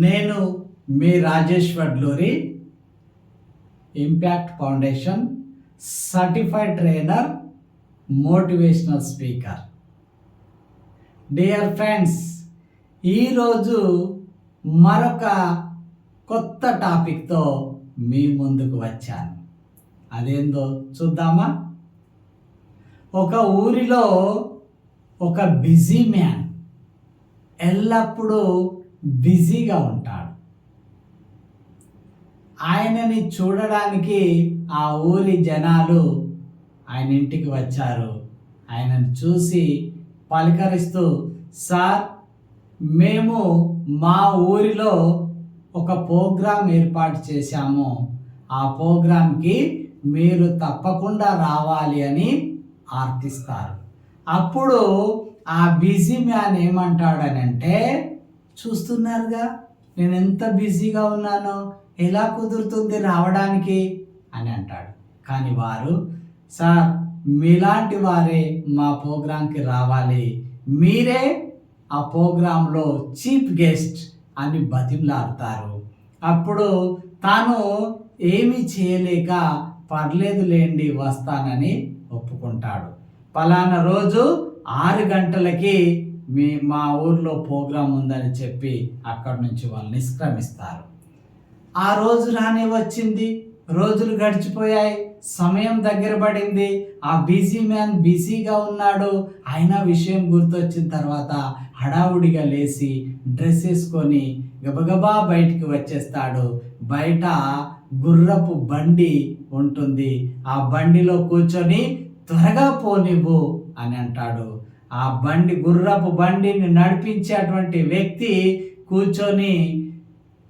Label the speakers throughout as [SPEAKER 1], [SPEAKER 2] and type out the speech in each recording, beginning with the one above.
[SPEAKER 1] నేను మీ Rajeshwar Vadluri impact foundation certified trainer motivational speaker. Dear friends ఈరోజు మరొక కొత్త టాపిక్తో మీ ముందుకు వచ్చాను. అదేందో చూద్దామా? ఒక ఊరిలో ఒక బిజీ మ్యాన్ ఎల్లప్పుడూ బిజీగా ఉంటాడు. ఆయనని చూడడానికి ఆ ఊరి జనాలు ఆయన ఇంటికి వచ్చారు. ఆయనను చూసి పలకరిస్తూ సార్ మేము మా ఊరిలో ఒక ప్రోగ్రాం ఏర్పాటు చేశాము. ఆ ప్రోగ్రాంకి మీరు తప్పకుండా రావాలి అని ఆర్థిస్తారు అప్పుడు ఆ బిజీ మ్యాన్ ఏమంటాడనంటే చూస్తున్నారుగా? నేను ఎంత బిజీగా ఉన్నానో? ఎలా కుదురుతుంది రావడానికి? అని అంటాడు. కానీ వారు సార్ మీలాంటి వారే మా ప్రోగ్రాంకి రావాలి. మీరే ఆ ప్రోగ్రాంలో చీఫ్ గెస్ట్ అని బతిమలాడతారు. అప్పుడు తాను ఏమీ చేయలేక పర్లేదులేండి వస్తానని ఒప్పుకుంటాడు. పలానా రోజు ఆరు గంటలకి మీ మా ఊర్లో ప్రోగ్రాం ఉందని చెప్పి అక్కడి నుంచి వాళ్ళు నిష్క్రమిస్తారు. ఆ రోజు రానే వచ్చింది. రోజులు గడిచిపోయాయి. సమయం దగ్గర పడింది. ఆ బిజీ మ్యాన్ బిజీగా ఉన్నాడు. అయినా విషయం గుర్తొచ్చిన తర్వాత హడావుడిగా లేచి డ్రెస్ వేసుకొని గబగబా బయటికి వచ్చేస్తాడు. బయట గుర్రపు బండి ఉంటుంది. ఆ బండిలో కూర్చొని త్వరగా పోనివ్వు అని అంటాడు. ఆ బండి గుర్రపు బండిని నడిపించేటువంటి వ్యక్తి కూర్చొని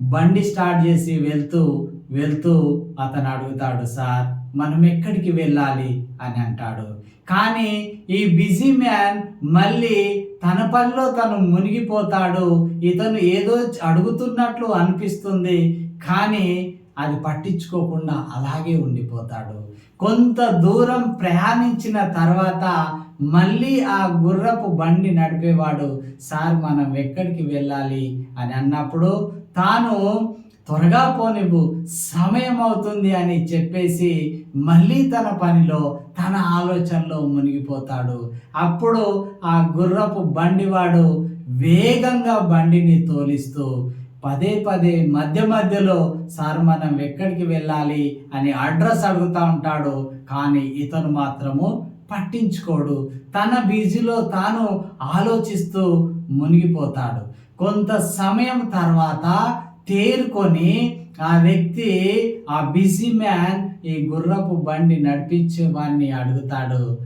[SPEAKER 1] బండి స్టార్ట్ చేసి వెళ్తూ వెళ్తూ అతను అడుగుతాడు సార్ మనం ఎక్కడికి వెళ్ళాలి? అని అంటాడు. కానీ ఈ బిజీ మ్యాన్ మళ్ళీ తన పనిలో తను మునిగిపోతాడు. ఇతను ఏదో అడుగుతున్నట్లు అనిపిస్తుంది. కానీ అది పట్టించుకోకుండా అలాగే ఉండిపోతాడు. కొంత దూరం ప్రయాణించిన తర్వాత మళ్ళీ ఆ గుర్రపు బండి నడిపేవాడు సార్ మనం ఎక్కడికి వెళ్ళాలి? అని అన్నప్పుడు తాను త్వరగా పోనివ్వు సమయం అవుతుంది అని చెప్పేసి మళ్ళీ తన పనిలో తన ఆలోచనలో మునిగిపోతాడు. అప్పుడు ఆ గుర్రపు బండివాడు వేగంగా బండిని తోలిస్తూ పదే పదే మధ్య మధ్యలో సార్ మనం ఎక్కడికి వెళ్ళాలి? అని అడ్రస్ అడుగుతూ ఉంటాడు. కానీ ఇతను మాత్రము పట్టించుకోడు. తన బిజీలో తాను ఆలోచిస్తూ మునిగిపోతాడు. కొంత సమయం తర్వాత తేరుకొని ఆ వ్యక్తి ఆ బిజీ మ్యాన్ ఈ గుర్రపు బండి నడిపించే వాడిని అడుగుతాడు.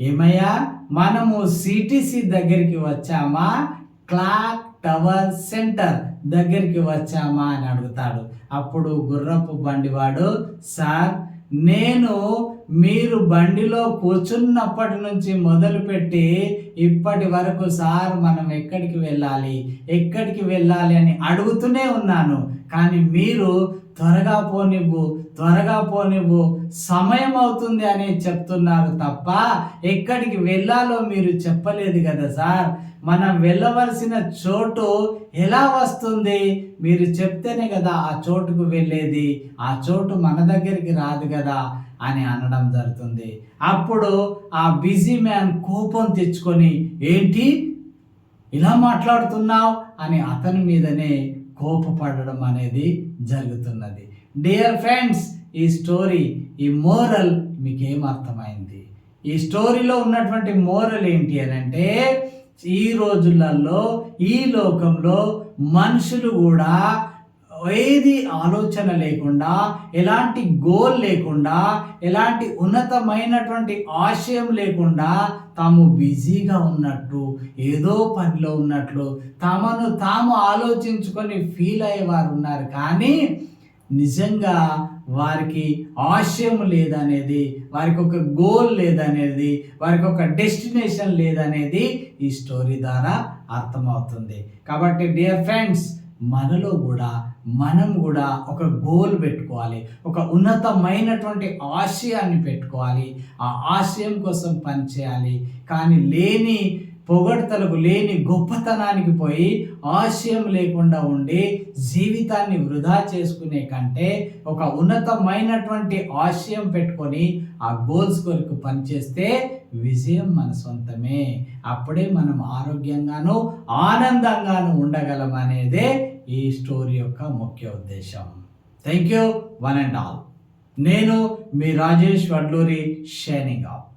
[SPEAKER 1] ఏమయ్యా మనము సిటీసీ దగ్గరికి వచ్చామా? క్లాక్ టవర్ సెంటర్ దగ్గరికి వచ్చామా అని అడుగుతాడు. అప్పుడు గుర్రపు బండివాడు సార్ నేను మీరు బండిలో కూర్చున్నప్పటి నుంచి మొదలుపెట్టి ఇప్పటి వరకు సార్ మనం ఎక్కడికి వెళ్ళాలి ఎక్కడికి వెళ్ళాలి అని అడుగుతూనే ఉన్నాను. కానీ మీరు త్వరగా పోనివ్వు త్వరగా పోనివ్వు సమయం అవుతుంది అని చెప్తున్నారు తప్ప ఎక్కడికి వెళ్ళాలో మీరు చెప్పలేదు కదా సార్. మనం వెళ్ళవలసిన చోటు ఎలా వస్తుంది? మీరు చెప్తేనే కదా ఆ చోటుకు వెళ్ళేది ఆ చోటు మన దగ్గరికి రాదు కదా అని అనడం జరుగుతుంది. అప్పుడు ఆ బిజీ మ్యాన్ కోపం తెచ్చుకొని ఏంటి? ఇలా మాట్లాడుతున్నావు అని అతని మీదనే కోపపడడం అనేది జరుగుతున్నది. డియర్ ఫ్రెండ్స్ ఈ స్టోరీ ఈ మోరల్ మీకేం అర్థమైంది? ఈ స్టోరీలో ఉన్నటువంటి మోరల్ ఏంటి అని అంటే ఈ రోజులలో ఈ లోకంలో మనుషులు కూడా ఏది ఆలోచన లేకుండా ఎలాంటి గోల్ లేకుండా ఎలాంటి ఉన్నతమైనటువంటి ఆశయం లేకుండా తాము బిజీగా ఉన్నట్టు ఏదో పనిలో ఉన్నట్లు తమను తాము ఆలోచించుకొని ఫీల్ అయ్యేవారు ఉన్నారు. కానీ నిజంగా వారికి ఆశయం లేదనేది వారికి ఒక గోల్ లేదనేది వారికి ఒక డెస్టినేషన్ లేదనేది ఈ స్టోరీ ద్వారా అర్థమవుతుంది. కాబట్టి డియర్ ఫ్రెండ్స్ మనలో కూడా మనం కూడా ఒక గోల్ పెట్టుకోవాలి ఒక ఉన్నతమైనటువంటి ఆశయాన్ని పెట్టుకోవాలి. ఆ ఆశయం కోసం పనిచేయాలి కానీ లేని పొగడ్తలకు లేని గొప్పతనానికి పోయి ఆశయం లేకుండా ఉండి జీవితాన్ని వృధా చేసుకునే కంటే ఒక ఉన్నతమైనటువంటి ఆశయం పెట్టుకొని ఆ గోల్స్ కొరకు పనిచేస్తే విజయం మన సొంతమే. అప్పుడే మనం ఆరోగ్యంగాను ఆనందంగాను ఉండగలం అనేదే ఈ స్టోరీ యొక్క ముఖ్య ఉద్దేశం. Thank you one and all. నేను మీ రాజేష్ వడ్లూరి షైనింగ్ ఆఫ్